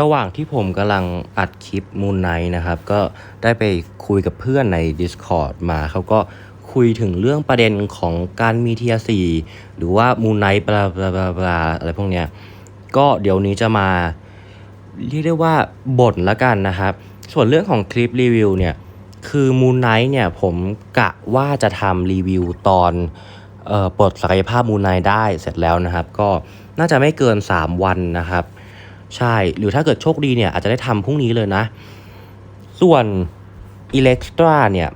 ระหว่างที่ผมกำลังอัดคลิปมูนไนนะครับ ก็ได้ไปคุยกับเพื่อนใน Discord มาเขาก็คุยถึงเรื่องประเด็นของการมีเทียสีหรือว่ามูนไนบลาบลาบลาบลาอะไรพวกเนี้ยก็เดี๋ยวนี้จะมาเรียกได้ว่าบ่นละกันนะครับ ส่วนเรื่องของคลิปรีวิวเนี่ย คือมูนไนเนี่ยผมกะว่าจะทำรีวิวตอนเอ่อปลดศักยภาพมูนไนได้เสร็จแล้วนะครับ ก็น่าจะไม่เกิน 3 วันนะครับ ใช่ หรือถ้าเกิดโชคดีเนี่ยอาจจะได้ทำพรุ่งนี้เลยนะ ส่วน e l e c t r a เนี่ย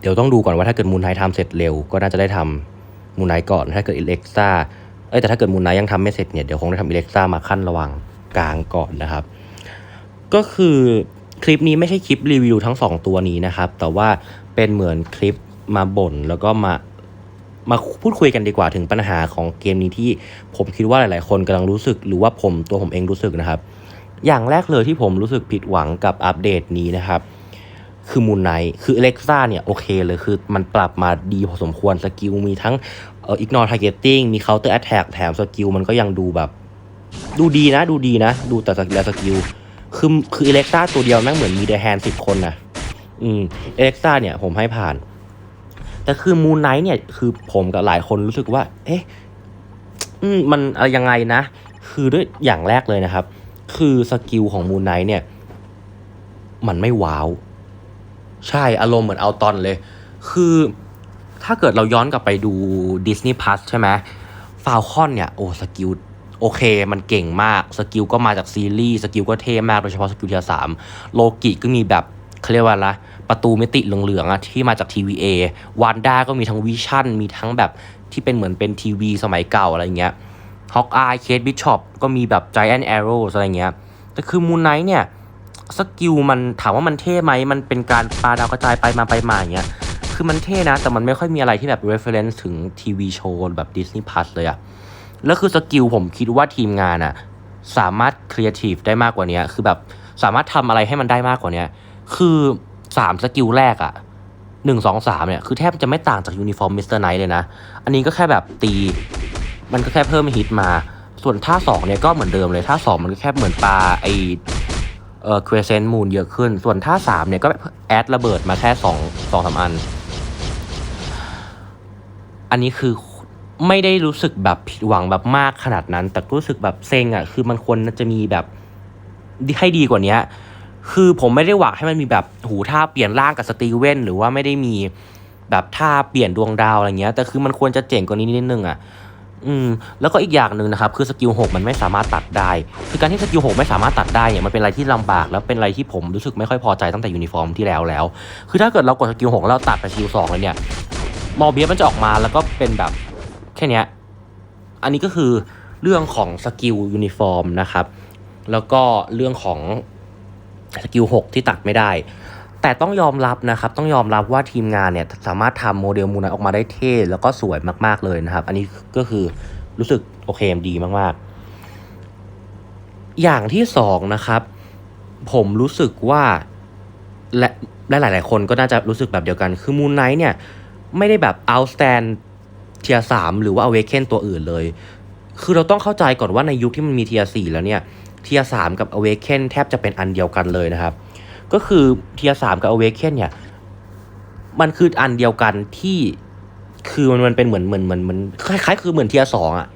เดี๋ยวต้องดูก่อนว่าถ้าเกิดมูนไนทำเสร็จเร็ว ก็น่าจะได้ทำมูนไนก่อน ถ้าเกิด e l e c t r a เอ้ยแต่ถ้าเกิดมูนไนยังทำไม่เสร็จเนี่ย เดี๋ยวคงได้ทำ e l e c t r a มาขั้นระหว่างกลางก่อนนะครับ ก็คือคลิปนี้ไม่ใช่คลิปรีวิวทั้ง 2 ตัวนี้นะครับ แต่ว่าเป็นเหมือนคลิปมาบ่นแล้วก็มา มาพูดคุยกันดีกว่าถึงปัญหาของเกมนี้ที่ผมคิดว่าหลาย ๆ คนกำลังรู้สึก หรือว่าผมตัวผมเองรู้สึกนะครับ อย่างแรกเลยที่ผมรู้สึกผิดหวังกับอัปเดตนี้นะครับ คือมูนไนคือเล็กซ่าเนี่ยโอเคเลยคือมันปรับมาดีพอสมควรสกิลมีทั้งเอ่อ ignore targeting มี counter attack แถมสกิลมันก็ยังดูแบบ ดูดีนะ ดูดีนะ ดูแต่สกิลสกิลคือคือเล็กซ่าตัวเดียวแม่งเหมือนมีเดอะแฮนสิบคนนะอืมเล็กซ่าเนี่ยผมให้ผ่าน แต่คือมูนไนท์เนี่ยคือผมกับหลายคนรู้สึกว่า เอ๊ะมันอะไรยังไงนะ คือด้วยอย่างแรกเลยนะครับ คือสกิลของมูนไนท์เนี่ย มันไม่ว้าว ใช่อารมณ์เหมือนเอาตอนเลย คือถ้าเกิดเราย้อนกลับไปดู Disney Plus ใช่ไหมฟาวคอนเนี่ย โอ้สกิลโอเค มันเก่งมาก สกิลก็มาจากซีรีส์ สกิลก็เท่มาก โดยเฉพาะสกิลทียสามโลกิก็มีแบบเขาเรียกว่าอะไรนะ ประตูมิติเหลืองๆอะที่มาจาก TVA วันด้าก็มีทั้งวิชั่นมีทั้งแบบที่เป็นเหมือนเป็นทีวีสมัยเก่าอะไรเงี้ยฮอกอายเคทบิชอปก็มีแบบ Giant Arrows อะไรเงี้ยแต่คือมูนไนท์เนี่ยสกิลมันถามว่ามันเท่ไหมมันเป็นการปาดาวกระจายไปมาไปมาอย่างเงี้ยคือมันเท่นะ แต่มันไม่ค่อยมีอะไรที่แบบ reference ถึงทีวีโชว์แบบ Disney Plus เลยอะแล้วคือสกิลผมคิดว่าทีมงานอะสามารถครีเอทีฟได้มากกว่านี้คือแบบสามารถทำอะไรให้มันได้มากกว่านี้คือ สามสกิลแรกอะหนึ่งสองสามเนี่ย คือแทบจะไม่ต่างจากยูนิฟอร์มมิสเตอร์ไนท์เลยนะ อันนี้ก็แค่แบบตี มันก็แค่เพิ่มฮิตมา ส่วนท่าสองเนี่ยก็เหมือนเดิมเลยท่าสองมันก็แค่เหมือนปลาไอเอ่อ crescent moon เยอะขึ้น ส่วนท่าสามเนี่ยก็แอดระเบิดมาแค่สองสองสามอัน อันนี้คือไม่ได้รู้สึกแบบผิดหวังแบบมากขนาดนั้น แต่รู้สึกแบบเซ็งอะ คือมันควรจะมีแบบให้ดีกว่านี้ คือผมไม่ได้หวังให้มันมีแบบหูท่าเปลี่ยนร่างกับสตีเวนหรือว่าไม่ได้มีแบบท่าเปลี่ยนดวงดาวอะไรเงี้ย แต่คือมันควรจะเจ๋งกว่านี้นิดนึงอะอืมแล้วก็อีกอย่างหนึ่งนะครับคือสกิลหกมันไม่สามารถตัดได้ คือการที่สกิลหกไม่สามารถตัดได้เนี่ยมันเป็นอะไรที่ลำบากแล้วเป็นอะไรที่ผมรู้สึกไม่ค่อยพอใจตั้งแต่ยูนิฟอร์มที่แล้วแล้ว คือถ้าเกิดเรากดสกิลหกแล้วตัดไปสกิลสองเลยเนี่ยมอเบียมันจะออกมาแล้วก็เป็นแบบแค่เนี้ยอันนี้ก็คือเรื่องของสกิลยูนิฟอร์มนะครับแล้วก็เรื่องของ สกิลหกที่ตัดไม่ได้ แต่ต้องยอมรับนะครับ ต้องยอมรับว่าทีมงานเนี่ยสามารถทำโมเดลมูนออกมาได้เท่แล้วก็สวยมากๆเลยนะครับ อันนี้ก็คือรู้สึกโอเคดีมากๆ อย่างที่สองนะครับ ผมรู้สึกว่าและและหลาย ๆ คนก็น่าจะรู้สึกแบบเดียวกัน คือมูนไนท์เนี่ย ไม่ได้แบบ outstand เทียสามหรือว่า awaken ตัวอื่นเลย คือเราต้องเข้าใจก่อนว่าในยุคที่มันมีเทียสี่แล้วเนี่ย เทียสามกับ awaken แทบจะเป็นอันเดียวกันเลยนะครับ ก็คือเทียสามกับ awaken เนี่ย มันคืออันเดียวกันที่คือมันมันเป็นเหมือนเหมือนเหมือนเหมือนคล้ายๆ คือเหมือนเทียสองอะ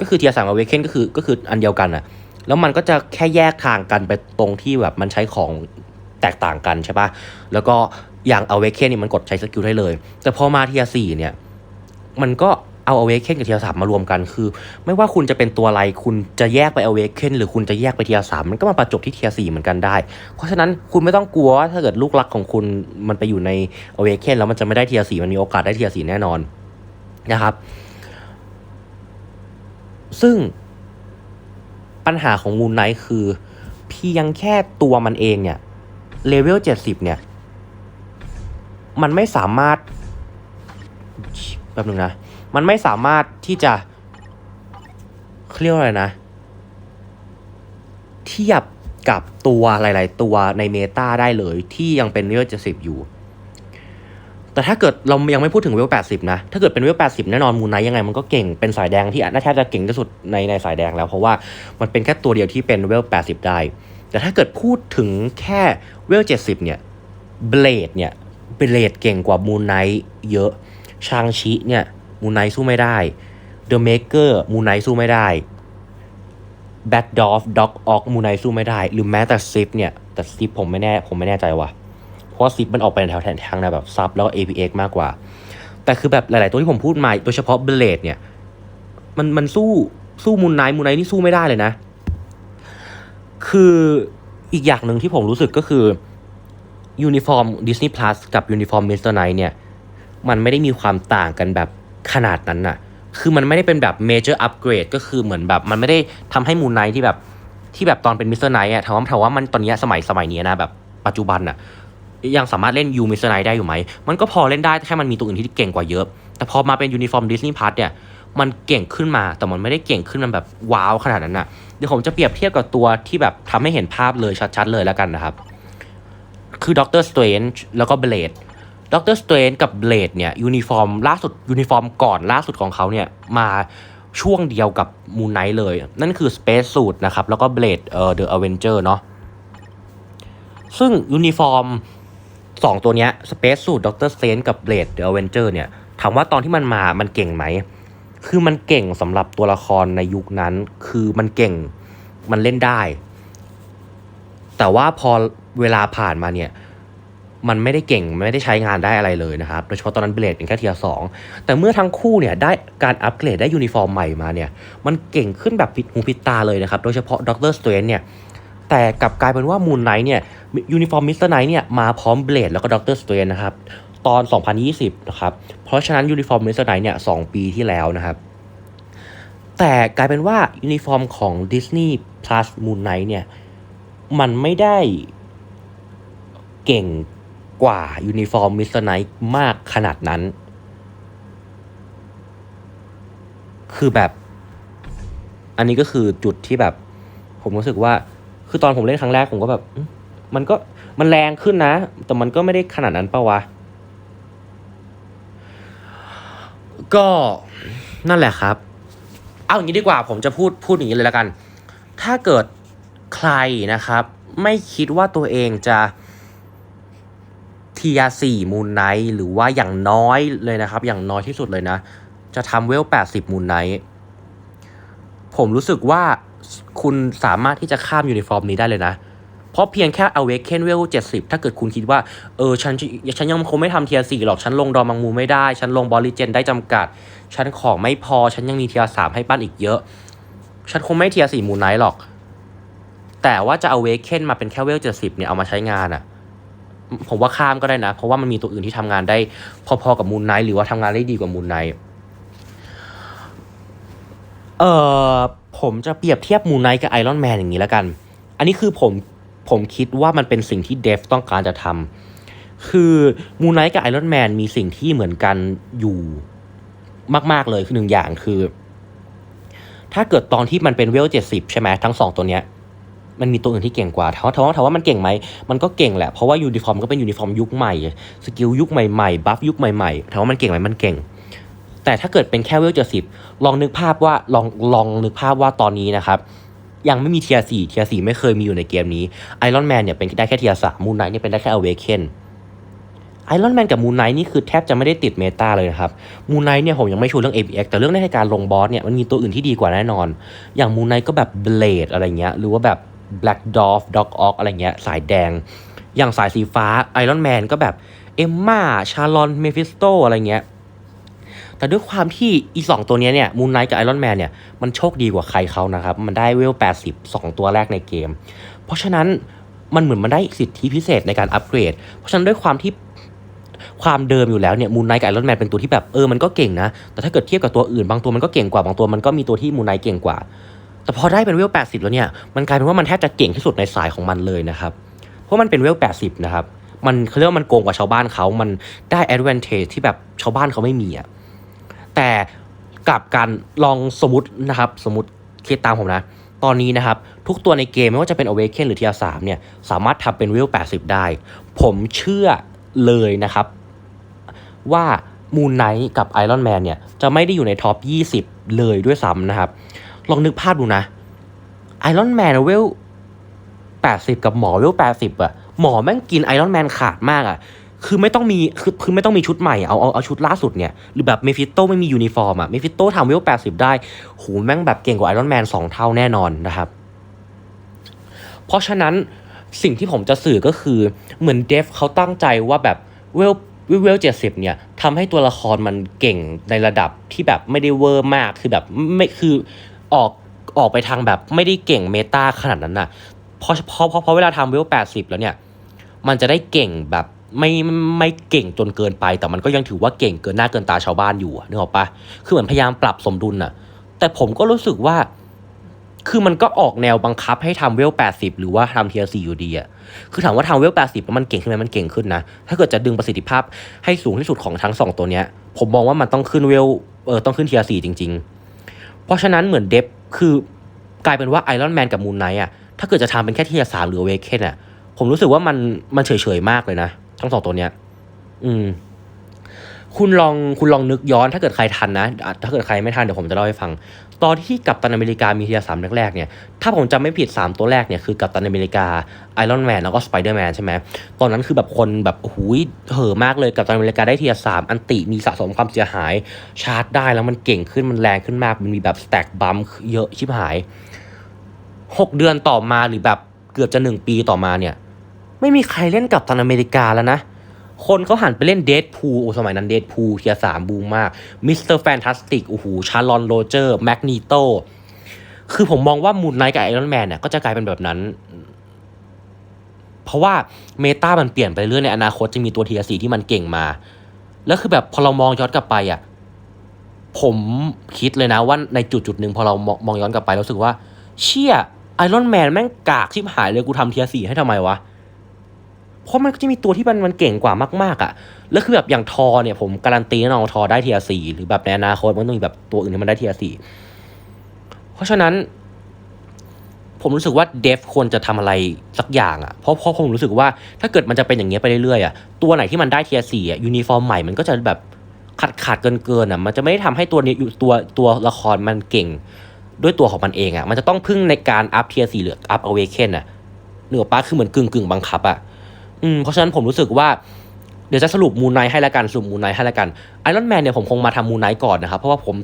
ก็คือเทียสาม awaken ก็คือก็คืออันเดียวกันอะ แล้วมันก็จะแค่แยกทางกันไปตรงที่แบบมันใช้ของแตกต่างกันใช่ปะแล้วก็อย่าง awaken นี่มันกดใช้สกิลได้เลย แต่พอมาเทียสี่เนี่ย มันก็ เอา awaken กับเทียสามมารวมกันคือ ไม่ว่าคุณจะเป็นตัวอะไรคุณจะแยกไป awaken หรือคุณจะแยกไปเทียสามมันก็มาประจบที่เทียสี่เหมือนกันได้ เพราะฉะนั้นคุณไม่ต้องกลัวว่าถ้าเกิดลูกรักของคุณมันไปอยู่ใน awaken แล้วมันจะไม่ได้เทียสี่มันมีโอกาสได้เทียสี่แน่นอนนะครับ ซึ่งปัญหาของมูนไนท์คือ เพียงแค่ตัวมันเองเนี่ยเลเวลเจ็ดสิบเนี่ย มันไม่สามารถแป๊บนึงนะ มันไม่สามารถที่จะเรียกอะไรนะ เทียบกับตัวหลาย ๆ ตัวในเมตาได้เลยที่ยังเป็นเลเวลเจ็ดสิบอยู่ แต่ถ้าเกิดเรายังไม่พูดถึงเวล80นะ ถ้าเกิดเป็นเวล80แน่นอนมูนไนยังไงมันก็เก่งเป็นสายแดงที่น่าจะเก่งที่สุดในในสายแดงแล้วเพราะว่ามันเป็นแค่ตัวเดียวที่เป็นเวล80ได้ แต่ถ้าเกิดพูดถึงแค่เวล70เนี่ยเบลดเนี่ยเบลดเก่งกว่ามูนไนเยอะชางชิเนี่ย มูนไนสู้ไม่ได้เดอะเมเกอร์มูนไนสู้ไม่ได้แบทดอฟด็อกออกมูนไนสู้ไม่ได้ หรือแม้แต่ซิปเนี่ย แต่ซิปผมไม่แน่ผมไม่แน่ใจว่ะ เพราะซิปมันออกไปในแถวแถวทางในแบบซับแล้วก็ APX มากกว่า แต่คือแบบหลาย ๆ ตัวที่ผมพูดมาโดยเฉพาะเบลเลดเนี่ย มันมันสู้สู้มูนไนมูนไนนี่สู้ไม่ได้เลยนะ คืออีกอย่างหนึ่งที่ผมรู้สึกก็คือยูนิฟอร์ม Disney Plus กับยูนิฟอร์ม Mr. Night เนี่ย มันไม่ได้มีความต่างกันแบบ ขนาดนั้นน่ะ คือมันไม่ได้เป็นแบบ major upgrade ก็คือเหมือนแบบ มันไม่ได้ทำให้มูนไนที่แบบที่แบบตอนเป็นมิสเตอร์ไนท์อะถามว่าถามว่ามันตอนนี้สมัยสมัยนี้นะแบบปัจจุบันอะยังสามารถเล่นยูมิสเตอร์ไนท์ได้อยู่ไหม มันก็พอเล่นได้แค่มันมีตัวอื่นที่เก่งกว่าเยอะ แต่พอมาเป็นยูนิฟอร์มดิสนีย์พัทเนี่ยมันเก่งขึ้นมาแต่มันไม่ได้เก่งขึ้นมันแบบว้าวขนาดนั้นน่ะเดี๋ยวผมจะเปรียบเทียบกับตัวที่แบบทำให้เห็นภาพเลยชัดๆเลยแล้วกันนะครับ คือด็อกเตอร์สเตรนจ์แล้วก็เบลด ด็อกเตอร์สเตรนจ์กับเบลดเนี่ยยูนิฟอร์มล่าสุดยูนิฟอร์มก่อนล่าสุดของเขาเนี่ยมาช่วงเดียวกับมูนไนท์เลย นั่นคือ Space Suit นะครับ แล้วก็เบลดเอ่อ The Avenger เนาะซึ่งยูนิฟอร์มสองตัวเนี้ย Space Suit Doctor Strange กับ Blade The Avenger เนี่ยถามว่าตอนที่มันมามันเก่งไหม คือมันเก่งสำหรับตัวละครในยุคนั้น คือมันเก่งมันเล่นได้ แต่ว่าพอเวลาผ่านมาเนี่ย มันไม่ได้เก่งไม่ได้ใช้งานได้อะไรเลยนะครับโดยเฉพาะตอนนั้นเบลดเป็นแค่เทียร์สองแต่เมื่อทั้งคู่เนี่ยได้การอัปเกรดได้ยูนิฟอร์มใหม่มาเนี่ยมันเก่งขึ้นแบบผิดหูผิดตาเลยนะครับโดยเฉพาะด็อกเตอร์สเตรนเนี่ยแต่กลับกลายเป็นว่ามูนไนท์เนี่ยยูนิฟอร์มมิสเตอร์ไนท์เนี่ยมาพร้อมเบลดแล้วก็ด็อกเตอร์สเตรนนะครับตอน 2020 นะครับ เพราะฉะนั้นยูนิฟอร์มมิสเตอร์ไนท์เนี่ยสปีที่แล้วนะครับ แต่กลายเป็นว่ายูนิฟอร์มของ Disney Plus Moon Knight เนี่ย มันไม่ได้เก่ง กว่ายูนิฟอร์มมิสเตอร์ไนท์มากขนาดนั้น คือแบบ อันนี้ก็คือจุดที่แบบ ผมรู้สึกว่า คือตอนผมเล่นครั้งแรกผมก็แบบ มันก็มันแรงขึ้นนะ แต่มันก็ไม่ได้ขนาดนั้นปะวะ ก็นั่นแหละครับ เอาอย่างนี้ดีกว่าผมจะพูดพูดอย่างนี้เลยแล้วกัน ถ้าเกิดใครนะครับ ไม่คิดว่าตัวเองจะ ทียสี่มูนไนท์หรือว่าอย่างน้อยเลยนะครับ อย่างน้อยที่สุดเลยนะ จะทำเวลแปดสิบมูนไนท์ผมรู้สึกว่าคุณสามารถที่จะข้ามยูนิฟอร์มนี้ได้เลยนะ เพราะเพียงแค่ Awaken เคนเวล70ถ้าเกิดคุณคิดว่า เออ ฉันฉันยังคงไม่ทำเทียสี่หรอก ฉันลงดอมังมูไม่ได้ ฉันลงบอลลิเจนได้จำกัด ฉันของไม่พอ ฉันยังมีเทียสามให้ปั้นอีกเยอะ ฉันคงไม่เทียสี่มูนไนท์หรอก แต่ว่าจะ Awaken มาเป็นแค่เวล70เนี่ยเอามาใช้งานอะ ผมว่าข้ามก็ได้นะ เพราะว่ามันมีตัวอื่นที่ทำงานได้พอๆกับมูนไนท์หรือว่าทำงานได้ดีกว่ามูนไนท์เอ่อผมจะเปรียบเทียบมูนไนท์กับไอรอนแมนอย่างนี้แล้วกัน อันนี้คือผมผมคิดว่ามันเป็นสิ่งที่เดฟต้องการจะทำคือมูนไนท์กับไอรอนแมนมีสิ่งที่เหมือนกันอยู่มาก ๆ เลยคือหนึ่งอย่างคือ ถ้าเกิดตอนที่มันเป็นเวลเจ็ดสิบใช่ไหมทั้งสองตัวเนี้ย มันมีตัวอื่นที่เก่งกว่าถามว่าถามว่าถามว่ามันเก่งไหมมันก็เก่งแหละเพราะว่ายูนิฟอร์มก็เป็นยูนิฟอร์มยุคใหม่สกิลยุคใหม่ๆบัฟยุคใหม่ๆถามว่ามันเก่งไหมมันเก่ง แต่ถ้าเกิดเป็นแค่เวลเจ็ดสิบลองนึกภาพว่าลองลองนึกภาพว่าตอนนี้นะครับยังไม่มีเทียสี่เทียสี่ไม่เคยมีอยู่ในเกมนี้ไอรอนแมนเนี่ยเป็นได้แค่เทียสามมูนไนท์เนี่ยเป็นได้แค่อเวเคนไอรอนแมนกับมูนไนท์นี่คือแทบจะไม่ได้ติดเมตาเลยนะครับมูนไนท์เนี่ยผมยังไม่ชูเรื่อง APX แต่เรื่องในการลงบอสเนี่ยมันมีตัวอื่นที่ดีกว่าแน่นอน อย่างมูนไนท์ก็แบบเบลดอะไรเงี้ยหรือว่าแบบ Black Dwarf Dog Ock อะไรเงี้ยสายแดง อย่างสายสีฟ้าไอรอนแมนก็แบบเอมมาชาลอนเมฟิสโตอะไรเงี้ยแต่ด้วยความที่อีสองตัวเนี้ยเนี่ยมูนไนท์กับไอรอนแมนเนี่ยมันโชคดีกว่าใครเขานะครับ มันได้เวล 80 2 ตัวแรกในเกม เพราะฉะนั้นมันเหมือนมันได้สิทธิพิเศษในการอัปเกรด เพราะฉะนั้นด้วยความที่ความเดิมอยู่แล้วเนี่ยมูนไนท์กับไอรอนแมนเป็นตัวที่แบบเออมันก็เก่งนะ แต่ถ้าเกิดเทียบกับตัวอื่นบางตัวมันก็เก่งกว่าบางตัวมันก็มีตัวที่มูนไนท์เก่งกว่า แต่พอได้เป็นเวล 80 แล้วเนี่ย มันกลายเป็นว่ามันแทบจะเก่งที่สุดในสายของมันเลยนะครับ เพราะมันเป็นเวล 80 นะครับ มันเขาเรียกว่ามันโกงกว่าชาวบ้านเขา มันได้ advantage ที่แบบชาวบ้านเขาไม่มีอะแต่กลับกันลองสมมตินะครับ สมมติคิดตามผมนะ ตอนนี้นะครับ ทุกตัวในเกมไม่ว่าจะเป็น Awaken หรือ Tier 3เนี่ย สามารถทำเป็นเวล 80 ได้ ผมเชื่อเลยนะครับ ว่ามูนไนท์กับไอรอนแมนเนี่ย จะไม่ได้อยู่ในท็อป 20 เลยด้วยซ้ำนะครับ ลองนึกภาพดูนะไอรอนแมนเวล80กับหมอเวล80อะหมอแม่งกินไอรอนแมนขาดมากอะคือไม่ต้องมีคือคือไม่ต้องมีชุดใหม่เอาเอาเอาชุดล่าสุดเนี่ยหรือแบบเมฟิโตไม่มียูนิฟอร์มอะเมฟิโตทำเวล80ได้โหแม่งแบบเก่งกว่าไอรอนแมนสองเท่าแน่นอนนะครับ เพราะฉะนั้นสิ่งที่ผมจะสื่อก็คือเหมือนเดฟเขาตั้งใจว่าแบบเวลเวลเจ็ดสิบเนี่ยทำให้ตัวละครมันเก่งในระดับที่แบบไม่ได้เวอร์มากคือแบบไม่คือ ออกออกไปทางแบบไม่ได้เก่งเมตาขนาดนั้นน่ะเพราะเพราะเพราะเพราะเวลาทำเวลแปดสิบแล้วเนี่ย มันจะได้เก่งแบบไม่ไม่เก่งจนเกินไป แต่มันก็ยังถือว่าเก่งเกินหน้าเกินตาชาวบ้านอยู่นึกออกปะคือเหมือนพยายามปรับสมดุลน่ะ แต่ผมก็รู้สึกว่า คือมันก็ออกแนวบังคับให้ทำเวล80หรือว่าทำเทียร์สี่อยู่ดีอะคือถามว่าทำเวล80แล้วมันเก่งขึ้นไหมมันเก่งขึ้นนะ ถ้าเกิดจะดึงประสิทธิภาพให้สูงที่สุดของทั้งสองตัวเนี้ย ผมมองว่ามันต้องขึ้นเวลเออต้องขึ้นเทียร์สี่จริง ๆ เพราะฉะนั้นเหมือนเดฟคือกลายเป็นว่าไอรอนแมนกับมูนไนท์อะถ้าเกิดจะทำเป็นแค่เทียร์สามหรือเวกเคนอะผมรู้สึกว่ามันมันเฉยๆมากเลยนะ ทั้งสองตัวเนี้ย อืม คุณลองคุณลองนึกย้อนถ้าเกิดใครทันนะ ถ้าเกิดใครไม่ทันเดี๋ยวผมจะเล่าให้ฟัง ตอนที่กัปตันอเมริกามีเทียร์สามแรกๆเนี่ยถ้าผมจำไม่ผิด 3 ตัวแรกเนี่ยคือกัปตันอเมริกาไอรอนแมนแล้วก็สไปเดอร์แมนใช่ไหมตอนนั้นคือแบบคนแบบหูยเห่อมากเลยกัปตันอเมริกาได้เทียร์สามอันติมีสะสมความเสียหายชาร์จได้แล้วมันเก่งขึ้นมันแรงขึ้นมากมันมีแบบสแต็กบัมเยอะชิบหาย 6 เดือนต่อมาหรือแบบเกือบจะ 1 ปีต่อมาเนี่ยไม่มีใครเล่นกับตันอเมริกาแล้วนะ คนเขาหันไปเล่นเดดพูโอสมัยนั้นเดดพูเทียสามบูมมากมิสเตอร์แฟนตาสติกโอ้โหชาร์ลอนโรเจอร์แมกนีโตคือผมมองว่ามูนไนท์กับไอรอนแมนเนี่ยก็จะกลายเป็นแบบนั้น เพราะว่าเมตามันเปลี่ยนไปเรื่อยในอนาคตจะมีตัวเทียสีที่มันเก่งมา แล้วคือแบบพอเรามองย้อนกลับไปอะผมคิดเลยนะว่าในจุดจุดหนึ่งพอเรามองมองย้อนกลับไปรู้สึกว่า เชี่ยไอรอนแมนแม่งกากชิบหายเลยกูทำเทียสี่ให้ทำไมวะ เพราะมันก็จะมีตัวที่มันมันเก่งกว่ามากๆอะ่ะ แล้วคือแบบอย่างทอเนี่ยผมการันตีแน่นอนทอได้เทียสี่หรือแบบในอนาคตมันต้องมีแบบตัวอื่นที่มันได้เทียสี่เพราะฉะนั้น ผมรู้สึกว่าเดฟควรจะทำอะไรสักอย่างอะ่ะ เพราะเพราะผมรู้สึกว่าถ้าเกิดมันจะเป็นอย่างเงี้ยไปเรื่อยๆอะ่ะตัวไหนที่มันได้เทียสี่อะยูนิฟอร์มใหม่มันก็จะแบบขาดขาดเกินเกินๆอะ มันจะไม่ได้ทำให้ตัวนี้อยู่ตัวตัวละครมันเก่งด้วยตัวของมันเองอะ่ะ มันจะต้องพึ่งในการอัพเทียสี่หรืออัพอเวเคนอะเหนือป้าคือเหมือนกึ่งกึ่งบังคับอะ อืมเพราะฉะนั้นผมรู้สึกว่าเดี๋ยวจะสรุปมูนไนท์ให้ละกันสรุปมูนไนท์ให้ละกันไอรอนแมนเนี่ยผมคงมาทำมูนไนท์ก่อนนะครับ เพราะว่าผม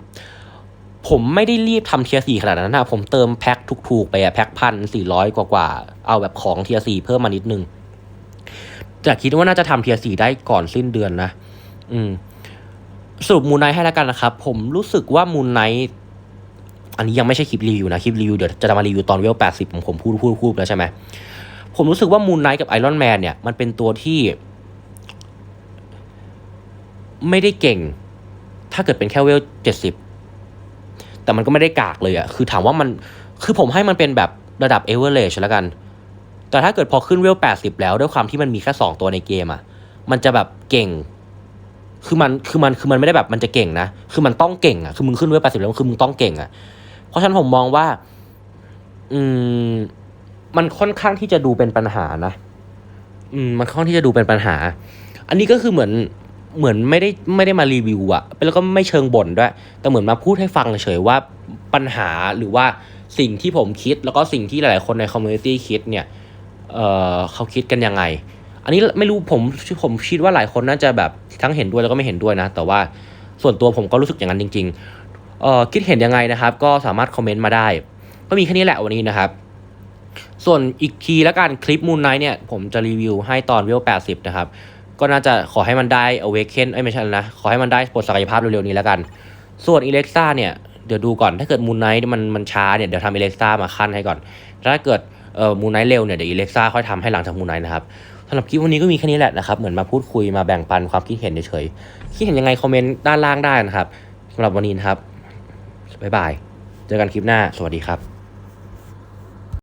ผมไม่ได้รีบทำเทียสี่ขนาดนั้นนะผมเติมแพ็คถูกๆ ไปอะแพ็คพันสี่ร้อยกว่าๆ เอาแบบของเทียสี่เพิ่มมานิดนึงแต่คิดว่าน่าจะทำเทียสี่ได้ก่อนสิ้นเดือนนะ อืมสรุปมูนไนท์ให้ละกันนะครับ ผมรู้สึกว่ามูนไนท์อันนี้ยังไม่ใช่คลิปรีวิวนะ คลิปรีวิวเดี๋ยวจะมารีวิวตอนเวลแปดสิบผมผมพูดพูดพูดแล้วใช่ไหม ผมรู้สึกว่ามูนไนท์กับไอรอนแมนเนี่ย มันเป็นตัวที่ ไม่ได้เก่ง ถ้าเกิดเป็นแค่เวลเจ็ดสิบแต่มันก็ไม่ได้กากเลยอะคือถามว่ามันคือผมให้มันเป็นแบบระดับเอเวอร์เรจแล้วกัน แต่ถ้าเกิดพอขึ้นเวลแปดสิบแล้วด้วยความที่มันมีแค่สองตัวในเกมอะมันจะแบบเก่ง คือมันคือมันคือมันไม่ได้แบบมันจะเก่งนะ คือมันต้องเก่งอะคือมึงขึ้นเวลแปดสิบแล้วคือมึงต้องเก่งอะเพราะฉะนั้นผมมองว่า อืม มันค่อนข้างที่จะดูเป็นปัญหานะ อืม มันค่อนข้างที่จะดูเป็นปัญหา อันนี้ก็คือเหมือนเหมือนไม่ได้ไม่ได้มารีวิวอะแล้วก็ไม่เชิงบ่นด้วย แต่เหมือนมาพูดให้ฟังเฉยว่าปัญหาหรือว่าสิ่งที่ผมคิด แล้วก็สิ่งที่หลายๆคนในคอมมูนิตี้คิดเนี่ย เออเขาคิดกันยังไง อันนี้ไม่รู้ผมผมคิดว่าหลายคนน่าจะแบบทั้งเห็นด้วยแล้วก็ไม่เห็นด้วยนะ แต่ว่าส่วนตัวผมก็รู้สึกอย่างนั้นจริง ๆ เออคิดเห็นยังไงนะครับ ก็สามารถคอมเมนต์มาได้ ก็มีแค่นี้แหละวันนี้นะครับ ส่วนอีกทีแล้วกันคลิปมูนไนท์เนี่ย ผมจะรีวิวให้ตอนเวล80 นะครับ ก็น่าจะขอให้มันได้ awaken เอ้ยไม่ใช่นะ ขอให้มันได้ปลดศักยภาพเร็วๆนี้แล้วกัน ส่วนอิเล็กซ่าเนี่ยเดี๋ยวดูก่อนถ้าเกิดมูนไนท์มันมันช้าเนี่ยเดี๋ยวทำอิเล็กซ่ามาขั้นให้ก่อน ถ้าเกิดเอ่อมูนไนท์เร็วเนี่ยเดี๋ยวอิเล็กซ่าค่อยทำให้หลังจากมูนไนท์นะครับสำหรับคลิปวันนี้ก็มีแค่นี้แหละนะครับเหมือนมาพูดคุยมาแบ่งปันความคิดเห็นเฉยๆคิดเห็นยังไงคอมเมนต์ด้านล่างได้นะครับสำหรับวันนี้นะครับบ๊ายบายเจอกันคลิปหน้าสวัสดีครับ